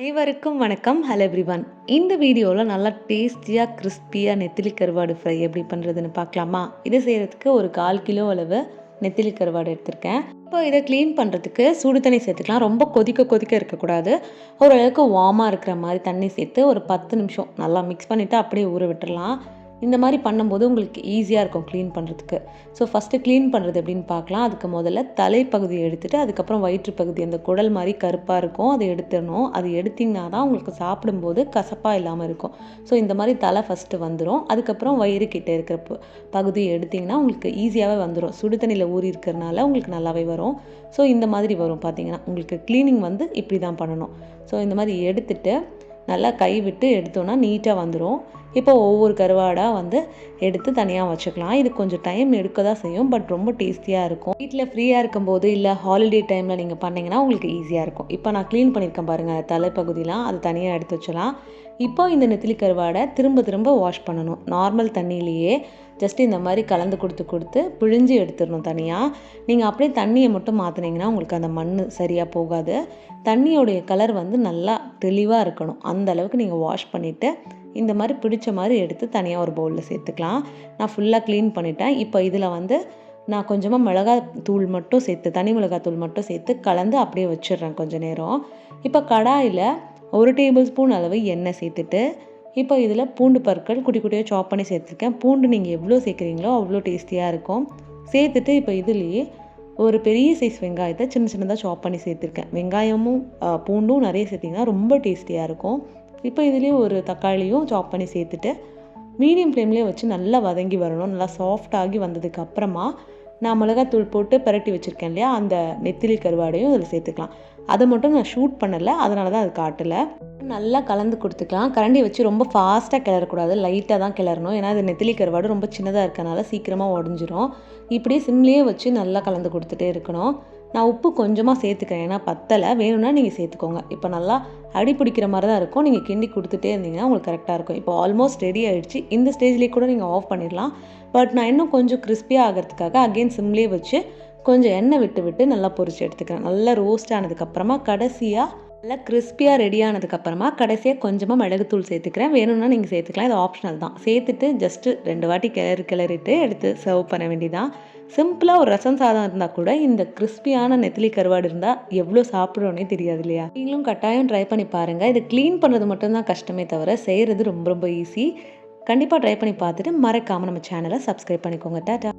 அனைவருக்கும் வணக்கம். Hello everyone இந்த வீடியோவில் நல்லா டேஸ்டியாக கிறிஸ்பியாக நெத்திலி கருவாடு ஃப்ரை எப்படி பண்ணுறதுன்னு பார்க்கலாமா? இதை செய்கிறதுக்கு ஒரு கால் கிலோ அளவு நெத்திலி கருவாடு எடுத்திருக்கேன். இப்போ இதை க்ளீன் பண்ணுறதுக்கு சுடு தண்ணி சேர்த்துக்கலாம். ரொம்ப கொதிக்க கொதிக்க இருக்கக்கூடாது. ஓரளவுக்கு வார்மாக இருக்கிற மாதிரி தண்ணி சேர்த்து ஒரு பத்து நிமிஷம் நல்லா மிக்ஸ் பண்ணிவிட்டு அப்படியே ஊற விட்டுடலாம் இந்த மாதிரி பண்ணும்போது உங்களுக்கு ஈஸியாக இருக்கும் க்ளீன் பண்ணுறதுக்கு ஸோ ஃபஸ்ட்டு க்ளீன் பண்ணுறது எப்படின்னு பார்க்கலாம். அதுக்கு முதல்ல தலைப்பகுதியை எடுத்துகிட்டு அதுக்கப்புறம் வயிற்று பகுதி அந்த குடல் மாதிரி கருப்பாக இருக்கும் அதை எடுத்துடணும். அது எடுத்திங்கன்னா தான் உங்களுக்கு சாப்பிடும்போது கசப்பாக இல்லாமல் இருக்கும். ஸோ இந்த மாதிரி தலை ஃபஸ்ட்டு வந்துடும் அதுக்கப்புறம் வயிறு கிட்டே இருக்கிற பகுதி பகுதியை எடுத்திங்கன்னா உங்களுக்கு ஈஸியாகவே வந்துடும் சுடு தண்ணியில் ஊறி இருக்கிறனால உங்களுக்கு நல்லாவே வரும். ஸோ இந்த மாதிரி வரும் பார்த்தீங்கன்னா உங்களுக்கு க்ளீனிங் வந்து இப்படி தான் பண்ணணும். ஸோ இந்த மாதிரி எடுத்துகிட்டு நல்லா கை விட்டு எடுத்தோன்னா நீட்டாக வந்துடும் இப்போ ஒவ்வொரு கருவாடாக வந்து எடுத்து தனியாக வச்சுக்கலாம். இது கொஞ்சம் டைம் எடுக்க தான் செய்யும் பட் ரொம்ப டேஸ்டியாக இருக்கும். வீட்டில் ஃப்ரீயாக இருக்கும்போது இல்லை ஹாலிடே டைமில் நீங்கள் பண்ணிங்கன்னா உங்களுக்கு ஈஸியாக இருக்கும். இப்போ நான் க்ளீன் பண்ணியிருக்கேன் பாருங்கள் தலைப்பகுதியெலாம் அது தனியாக எடுத்து வச்சலாம். இப்போ இந்த நெத்திலி கருவாடை திரும்ப திரும்ப வாஷ் பண்ணணும். நார்மல் தண்ணியிலேயே ஜஸ்ட் இந்த மாதிரி கலந்து கொடுத்து கொடுத்து பிழிஞ்சு எடுத்துடணும் தனியாக நீங்கள் அப்படியே தண்ணியை மட்டும் மாற்றினீங்கன்னா உங்களுக்கு அந்த மண் சரியாக போகாது. தண்ணியோடைய கலர் வந்து நல்லா தெளிவாக இருக்கணும். அந்த அளவுக்கு நீங்கள் வாஷ் பண்ணிவிட்டு இந்த மாதிரி பிடிச்ச மாதிரி எடுத்து தனியாக ஒரு பவுலில் சேர்த்துக்கலாம். நான் ஃபுல்லாக க்ளீன் பண்ணிட்டேன். இப்போ இதில் வந்து நான் கொஞ்சமாக மிளகாய் தூள் மட்டும் சேர்த்து தனி மிளகாய் தூள் மட்டும் சேர்த்து கலந்து அப்படியே வச்சிடுறேன் கொஞ்ச நேரம். இப்போ கடாயில் ஒரு டேபிள் ஸ்பூன் அளவு எண்ணெய் சேர்த்துட்டு இப்போ இதில் பூண்டு பற்கள் குட்டி குட்டியாக சாப் பண்ணி சேர்த்துருக்கேன். பூண்டு நீங்கள் எவ்வளோ சேர்க்குறீங்களோ அவ்வளோ டேஸ்டியாக இருக்கும். சேர்த்துட்டு இப்போ இதுலேயே ஒரு பெரிய சைஸ் வெங்காயத்தை சின்ன சின்னதாக சாப் பண்ணி சேர்த்துருக்கேன். வெங்காயமும் பூண்டும் நிறைய சேர்த்திங்கன்னா ரொம்ப டேஸ்டியாக இருக்கும். இப்போ இதுலேயே ஒரு தக்காளியும் சாப் பண்ணி சேர்த்துட்டு மீடியம் ஃப்ளேம்லேயே வச்சு நல்லா வதங்கி வரணும். நல்லா சாஃப்டாகி வந்ததுக்கு அப்புறமா நான் மிளகாத்தூள் போட்டு பரட்டி வச்சுருக்கேன் இல்லையா? அந்த நெத்திலி கருவாடையும் இதில் சேர்த்துக்கலாம். அதை மட்டும் நான் ஷூட் பண்ணலை. அதனால தான் அது காட்டலை. நல்லா கலந்து கொடுத்துக்கலாம். கரண்டி வச்சு ரொம்ப ஃபாஸ்ட்டாக கிளறக்கூடாது. லைட்டாக தான் கிளறணும். ஏன்னா அது நெத்திலி கருவாடு ரொம்ப சின்னதாக இருக்கனால சீக்கிரமாக உடஞ்சிரும். இப்படியே சிம்லேயே வச்சு நல்லா கலந்து கொடுத்துட்டே இருக்கணும். நான் உப்பு கொஞ்சமாக சேர்த்துக்கிறேன். ஏன்னா பத்தலை. வேணும்னா நீங்கள் சேர்த்துக்கோங்க. இப்போ நல்லா அடி பிடிக்கிற மாதிரி தான் இருக்கும். நீங்கள் கிண்டி கொடுத்துட்டே இருந்தீங்கன்னா உங்களுக்கு கரெக்டாக இருக்கும். இப்போ ஆல்மோஸ்ட் ரெடி ஆகிடுச்சு இந்த ஸ்டேஜ்லேயே கூட நீங்கள் ஆஃப் பண்ணிடலாம். பட் நான் இன்னும் கொஞ்சம் கிறிஸ்பியாக ஆகிறதுக்காக அகைன் சிம்லேயே வச்சு கொஞ்சம் எண்ணெய் விட்டு விட்டு நல்லா பொரிச்சு எடுத்துக்கிறேன். நல்லா ரோஸ்ட் ஆனதுக்கப்புறமா கடைசியாக நல்லா கிறிஸ்பியாக ரெடி ஆனதுக்கப்புறமா கடைசியாக கொஞ்சமாக மிளகுத்தூள் சேர்த்துக்கிறேன். வேணும்னா நீங்கள் சேர்த்துக்கலாம். இது ஆப்ஷனல் தான். சேர்த்துட்டு ஜஸ்ட்டு ரெண்டு வாட்டி கிளறி கிளறிட்டு எடுத்து சர்வ் பண்ண வேண்டியதான் சிம்பிளாக ஒரு ரசம் சாதம் இருந்தால் கூட இந்த கிறிஸ்பியான நெத்திலி கருவாடு இருந்தால் எவ்வளோ சாப்பிட்றோன்னே தெரியாது இல்லையா? நீங்களும் கட்டாயம் ட்ரை பண்ணி பாருங்கள் இதை க்ளீன் பண்ணுறது மட்டும்தான் கஷ்டமே தவிர செய்கிறது ரொம்ப ரொம்ப ஈஸி கண்டிப்பாக ட்ரை பண்ணி பார்த்துட்டு மறக்காமல் நம்ம சேனலை சப்ஸ்கிரைப் பண்ணிக்கோங்க. டாட்டா